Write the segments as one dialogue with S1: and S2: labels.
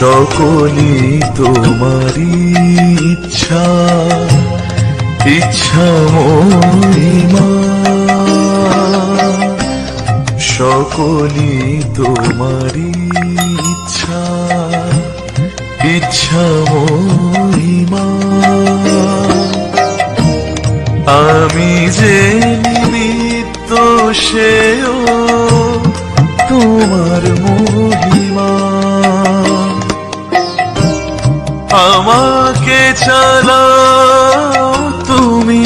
S1: সকলই তোমারই ইচ্ছা। ইচ্ছা মহিমা। সকলই তোমারই ইচ্ছা। ইচ্ছা আমি যে নিমিত্ত সেও তোমার মহিমা। আমাকে চালাও তুমি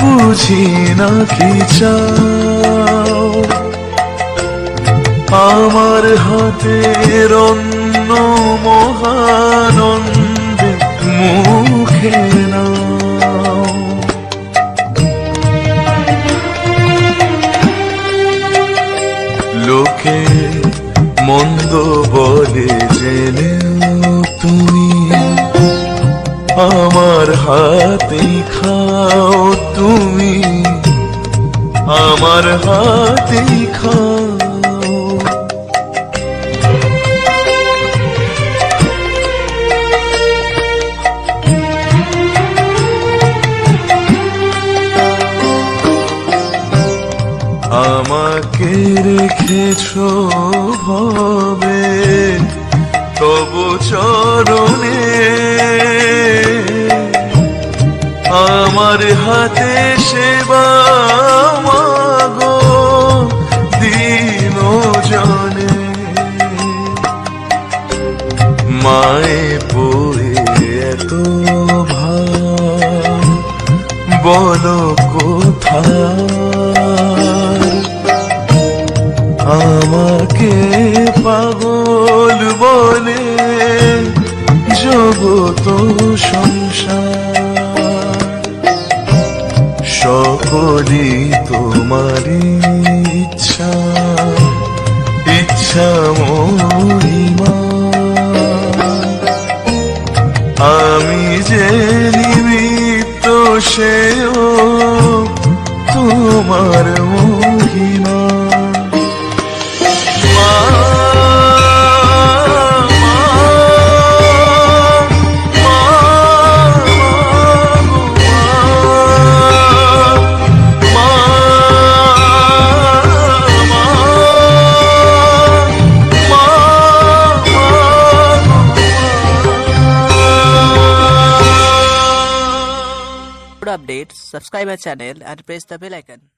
S1: বুঝি না কি চাও? আমার হাতের অন্য মহানন্দে মুখে নাও। লোকে মন্দ আমার হাতে খাও তুমি। আমার হাতে খাও। আমাকে রেখেছ ভবে তব চরণে আমার হাতে সেবা মাগো দিন জানে। মায়ে পড়ে এত ভার বলো কোথায়? আমাকে পাগল সকলই তোমারই ইচ্ছা। ইচ্ছা মহিমা। আমি যে নিমিত্ত সেও তোমার
S2: updates, subscribe our channel and press the bell icon.